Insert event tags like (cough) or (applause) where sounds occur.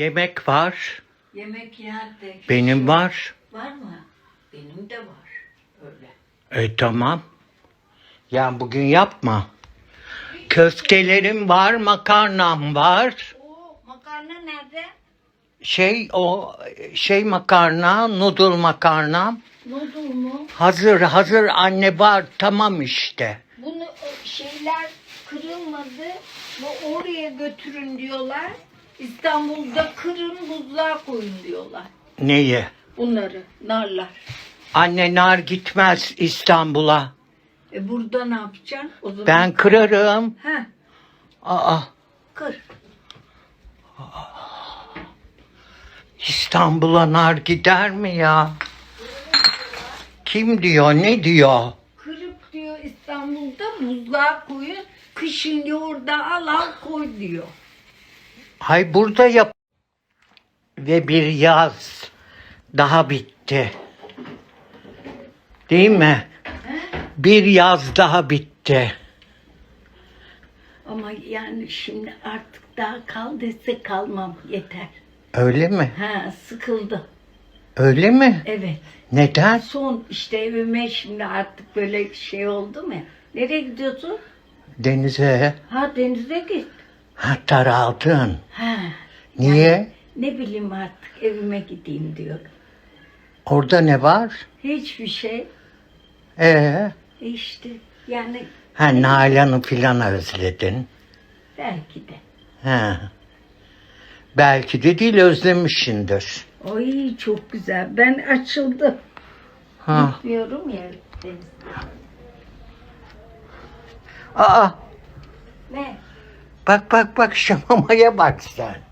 Yemek var. Yemek yerde. Benim var. Var mı? Benim de var. Öyle. E tamam. Ya bugün yapma. Köftelerim var, makarnam var. O makarna nerede? Şey o şey makarna, noodle makarnam. Noodle mu? Hazır hazır anne var tamam işte. Bunu o şeyler kırılmadı. Bu oraya götürün diyorlar. İstanbul'da kırın buzluğa koyun diyorlar. Neyi? Bunları narlar. Anne nar gitmez İstanbul'a. E burada ne yapacaksın? O zaman Ben kırarım. Heh, Aa kır. İstanbul'a nar gider mi ya? Kim diyor ne diyor? Kırıp diyor İstanbul'da buzluğa koyun. Kışın diyor orada al al koy diyor. Hay burada yap. Ve bir yaz daha bitti. Değil mi? Bir yaz daha bitti. Ama yani şimdi artık daha kal dese kalmam yeter. Öyle mi? Ha sıkıldı. Öyle mi? Evet. Neden? Son işte evime şimdi artık böyle şey oldu mu? Nereye gidiyorsun? Denize Ha denize git. Ha, daraldın. Ha Niye? ne bileyim artık evime gideyim diyorum. Orada ne var? Hiçbir şey. Ee, E işte yani ha Nalan'ı filan özledin. belki de. Ha. Belki de değil özlemişsindir. Ay çok güzel. Ben açıldım. Ha. Gitmiyorum ya. Aa, Ne? Bak bak bak (laughs) şu mamaya bak sen.